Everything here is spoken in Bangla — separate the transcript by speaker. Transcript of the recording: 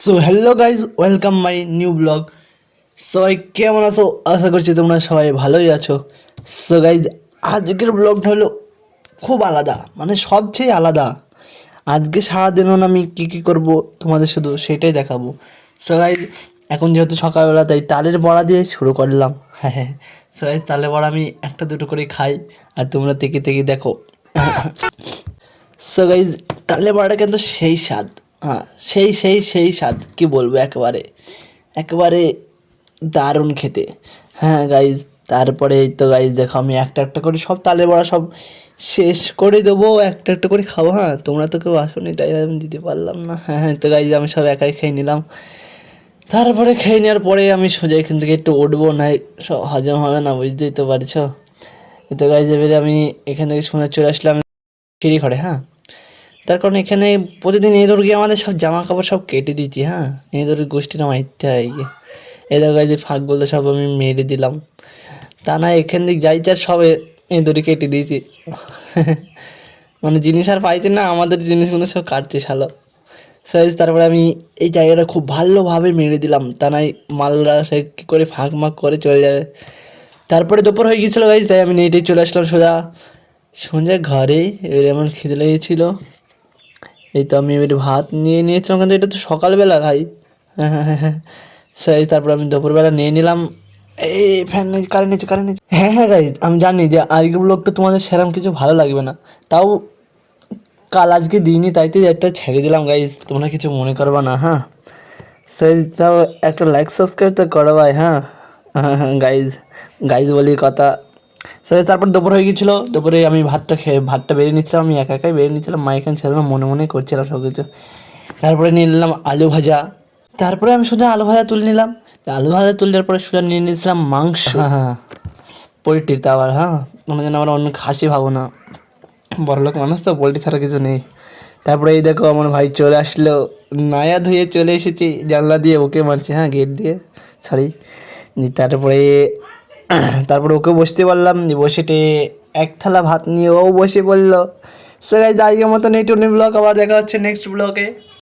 Speaker 1: So hello guys welcome my new blog সবাই কেমন আছো? আশা করছি তোমরা সবাই ভালোই আছো। সো গাইজ আজকের ব্লগটা হলো খুব আলাদা মানে সবচেয়ে আলাদা। আজকে সারাদিনও আমি কী কী করব তোমাদের শুধু সেটাই দেখাবো। সো গাইজ এখন যেহেতু সকালবেলা, তাই তালের বড়া দিয়ে শুরু করলাম। হ্যাঁ হ্যাঁ সো গাইজ তালের বড়া আমি একটা দুটো করে খাই, আর তোমরা থেকে থেকে দেখো। সো গাইজ তালে বড়াটা কিন্তু সেই স্বাদ। হ্যাঁ সেই সেই সেই স্বাদ, কি বলব একেবারে একেবারে দারুণ খেতে। হ্যাঁ গাইজ তারপরে এই তো গাইজ দেখো আমি একটা একটা করে সব তালে বড়া সব শেষ করে দেবো, একটা একটা করে খাব হ্যাঁ তোমরা তো কেউ আসোনি, তাই আমি দিতে পারলাম না। হ্যাঁ হ্যাঁ তো গাইজ আমি সব একাই খেয়ে নিলাম। তারপরে খেয়ে নেওয়ার পরে আমি সোজা এখান থেকে একটু উঠবো না সব হজম হবে না, বুঝতেই তো পারছ। তো গাইজ এবারে আমি এখান থেকে শুনে চলে আসলাম সিঁড়ি ঘরে হ্যাঁ। তার কারণ এখানে প্রতিদিন এঁদোর গিয়ে আমাদের সব জামা কাপড় সব কেটে দিচ্ছি হ্যাঁ? এঁদোরের গোষ্ঠীটা মারতে হয় গিয়ে এদের যে ফাঁক বলতে সব আমি মেরে দিলাম। তা না, এখান থেকে যাই চার সব এ- কেটে দিয়েছি। মানে জিনিস আর পাইছে না, আমাদের জিনিসগুলো সব কাটছে শালো। সাইজ তারপরে আমি এই জায়গাটা খুব ভালোভাবে মেরে দিলাম। তা নাই মালরা সে কী করে ফাঁক মাক করে চলে যাবে তারপরে দুপুর হয়ে গিয়েছিল গাইজ তাই আমি নেটে চলে আসলাম সোজা। সন্ধ্যা ঘরে, এবারে আমার খিদে লেগেছিলো। এই তো আমি এবারে ভাত নিয়ে নিয়েছিলাম, কিন্তু এটা তো সকালবেলা ভাই। হ্যাঁ হ্যাঁ হ্যাঁ সেই, তারপর আমি দুপুরবেলা নিয়ে নিলাম। এই ফ্যান নিচে কারেন্ট নিচে কারেন্ট নিচে। হ্যাঁ হ্যাঁ গাইজ আমি জানি যে আজকের ব্লগটা তোমাদের সেরকম কিছু ভালো লাগবে না। তাও কাল আজকে দিইনি, তাই তো একটা ছেড়ে দিলাম গাইজ তোমরা কিছু মনে করবা না হ্যাঁ। সেই, তাও একটা লাইক সাবস্ক্রাইব তো করো ভাই হ্যাঁ। হ্যাঁ হ্যাঁ গাইজ গাইজ বলি কথা। সেই তারপর দুপুর হয়ে গেছিল। দুপুরে আমি ভাতটা খেয়ে ভাতটা বেরিয়ে নিচ্ছিলাম আমি একা একাই বেরিয়ে নিচ্ছিলাম। মা এখানে ছিল না মনে মনে করছিলাম সব কিছু তারপরে নিয়ে নিলাম আলু ভাজা। তারপরে আমি শুধু আলু ভাজা তুলে নিলাম। আলু ভাজা তুলবার পরে শুধু নিয়ে নিয়েছিলাম মাংস। হ্যাঁ পোলট্রির তা আবার হ্যাঁ? মনে যেন আমরা অন্য খাসি ভাবো না। বড়লোক মানুষ তো পোলট্রি ছাড়া কিছু নেই। তারপরে এই দেখো আমার ভাই চলে আসলো। নায়া ধুয়ে চলে এসেছি জানলা দিয়ে ওকে মারছে হ্যাঁ গেট দিয়ে সরি তারপরে তারপরে ওকে বসতে পারলাম বসে বসেটে এক থালা ভাত নিয়ে ও বসে পড়ল সে আজকের মতন এই টুনি ব্লগ, আবার দেখা হচ্ছে নেক্সট ব্লগে।